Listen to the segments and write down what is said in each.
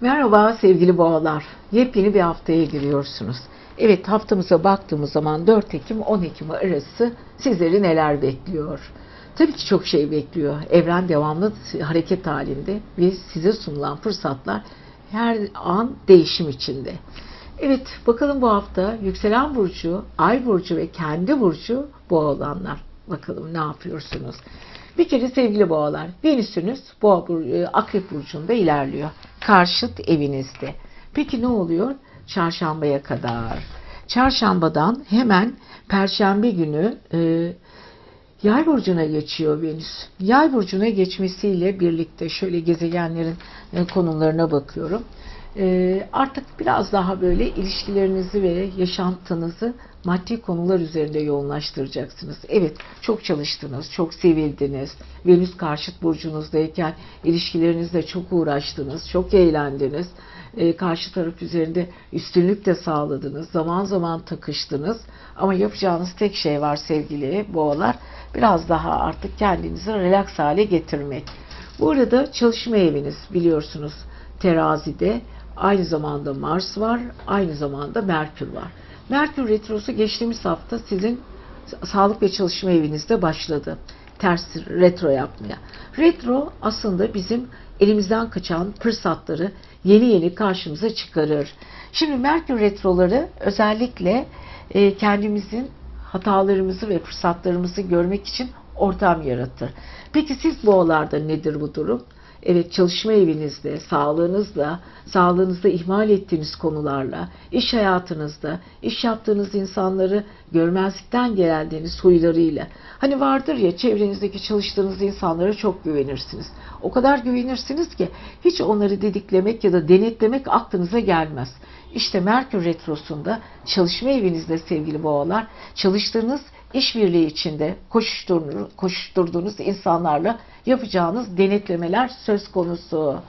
Merhaba sevgili boğalar. Yepyeni bir haftaya giriyorsunuz. Evet haftamıza baktığımız zaman 4 Ekim 10 Ekim arası sizleri neler bekliyor? Tabii ki çok şey bekliyor. Evren devamlı hareket halinde ve size sunulan fırsatlar her an değişim içinde. Evet bakalım bu hafta yükselen burcu, ay burcu ve kendi burcu boğa olanlar. Bakalım ne yapıyorsunuz? Bir kere sevgili boğalar, Venüs'ünüz boğa e, akrep burcunda ilerliyor. Karşıt evinizde. Peki ne oluyor? Çarşambaya kadar. Çarşambadan hemen perşembe günü e, Yay burcuna geçiyor Venüs. Yay burcuna geçmesiyle birlikte şöyle gezegenlerin e, konumlarına bakıyorum. E, artık biraz daha böyle ilişkilerinizi ve yaşantınızı maddi konular üzerinde yoğunlaştıracaksınız. Evet, çok çalıştınız, çok sevildiniz. Venüs karşıt burcunuzdayken ilişkilerinizle çok uğraştınız, çok eğlendiniz. E, karşı taraf üzerinde üstünlük de sağladınız. Zaman zaman takıştınız. Ama yapacağınız tek şey var sevgili boğalar. Biraz daha artık kendinizi relax hale getirmek. Bu arada çalışma eviniz biliyorsunuz terazide. Aynı zamanda Mars var, aynı zamanda Merkür var. Merkür retrosu geçtiğimiz hafta sizin sağlık ve çalışma evinizde başladı. Ters retro yapmaya. Retro aslında bizim elimizden kaçan fırsatları yeni yeni karşımıza çıkarır. Şimdi Merkür retroları özellikle e, kendimizin hatalarımızı ve fırsatlarımızı görmek için ortam yaratır. Peki siz boğalarda nedir bu durum? Evet çalışma evinizde, sağlığınızla, sağlığınızda ihmal ettiğiniz konularla, iş hayatınızda, iş yaptığınız insanları görmezlikten geldiğiniz huylarıyla. Hani vardır ya çevrenizdeki çalıştığınız insanlara çok güvenirsiniz. O kadar güvenirsiniz ki hiç onları dediklemek ya da denetlemek aklınıza gelmez. İşte Merkür Retrosu'nda çalışma evinizde sevgili boğalar, çalıştığınız işbirliği içinde koşuşturduğunuz, insanlarla yapacağınız denetlemeler söz konusu.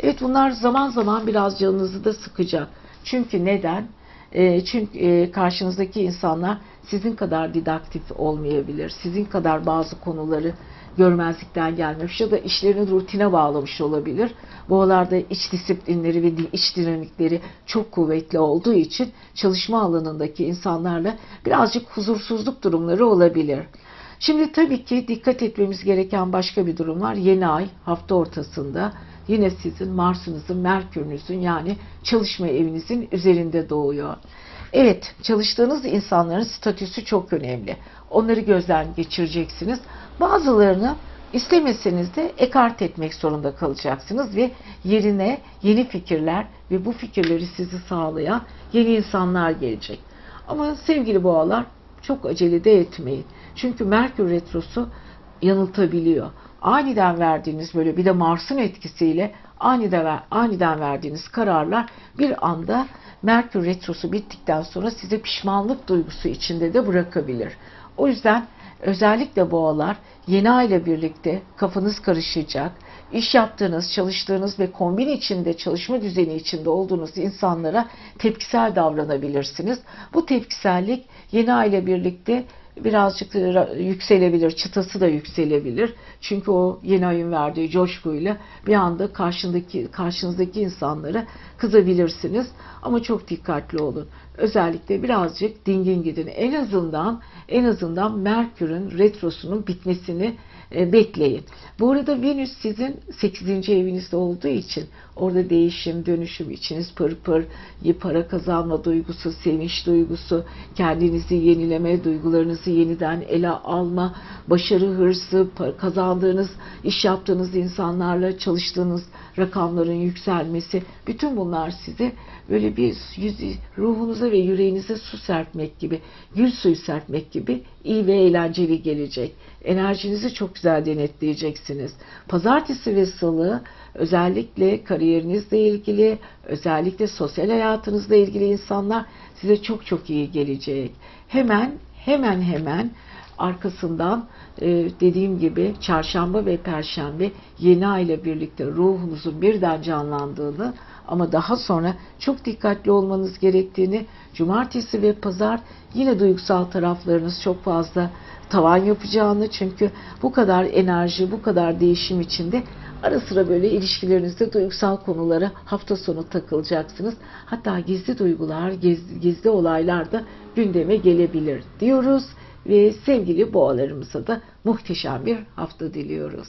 Evet bunlar zaman zaman biraz canınızı da sıkacak. Çünkü neden? E, çünkü e, karşınızdaki insanlar sizin kadar didaktif olmayabilir. Sizin kadar bazı konuları görmezlikten gelmemiş ya da işlerini rutine bağlamış olabilir. Boğalarda iç disiplinleri ve iç dinamikleri çok kuvvetli olduğu için çalışma alanındaki insanlarla birazcık huzursuzluk durumları olabilir. Şimdi tabii ki dikkat etmemiz gereken başka bir durum var. Yeni ay hafta ortasında yine sizin Mars'ınızın, Merkür'ünüzün yani çalışma evinizin üzerinde doğuyor. Evet, çalıştığınız insanların statüsü çok önemli. Onları gözden geçireceksiniz. Bazılarını istemeseniz de ekart etmek zorunda kalacaksınız ve yerine yeni fikirler ve bu fikirleri sizi sağlayan yeni insanlar gelecek. Ama sevgili boğalar çok acele de etmeyin. Çünkü Merkür Retrosu yanıltabiliyor. Aniden verdiğiniz böyle bir de Mars'ın etkisiyle aniden, aniden verdiğiniz kararlar bir anda Merkür Retrosu bittikten sonra size pişmanlık duygusu içinde de bırakabilir. O yüzden özellikle boğalar yeni ay ile birlikte kafanız karışacak, iş yaptığınız, çalıştığınız ve kombin içinde, çalışma düzeni içinde olduğunuz insanlara tepkisel davranabilirsiniz. Bu tepkisellik yeni ay ile birlikte birazcık yükselebilir, çıtası da yükselebilir. Çünkü o yeni ayın verdiği coşkuyla bir anda karşındaki karşınızdaki insanlara kızabilirsiniz. Ama çok dikkatli olun. Özellikle birazcık dingin gidin. En azından en azından Merkür'ün retrosunun bitmesini e, bekleyin. Bu arada Venüs sizin 8. evinizde olduğu için orada değişim, dönüşüm içiniz pır pır, para kazanma duygusu, sevinç duygusu, kendinizi yenileme, duygularınızı yeniden ele alma, başarı hırsı, kazandığınız, iş yaptığınız insanlarla çalıştığınız rakamların yükselmesi, bütün bunlar size böyle bir ruhunuza ve yüreğinize su serpmek gibi, gül suyu serpmek gibi iyi ve eğlenceli gelecek. Enerjinizi çok güzel denetleyeceksiniz. Pazartesi ve salı özellikle kariyerinizle ilgili, özellikle sosyal hayatınızla ilgili insanlar size çok çok iyi gelecek. Hemen hemen hemen arkasından e, dediğim gibi çarşamba ve perşembe yeni ay ile birlikte ruhunuzun birden canlandığını ama daha sonra çok dikkatli olmanız gerektiğini cumartesi ve pazar yine duygusal taraflarınız çok fazla tavan yapacağını çünkü bu kadar enerji, bu kadar değişim içinde Ara sıra böyle ilişkilerinizde duygusal konulara hafta sonu takılacaksınız. Hatta gizli duygular, gizli, gizli olaylar da gündeme gelebilir diyoruz ve sevgili boğalarımıza da muhteşem bir hafta diliyoruz.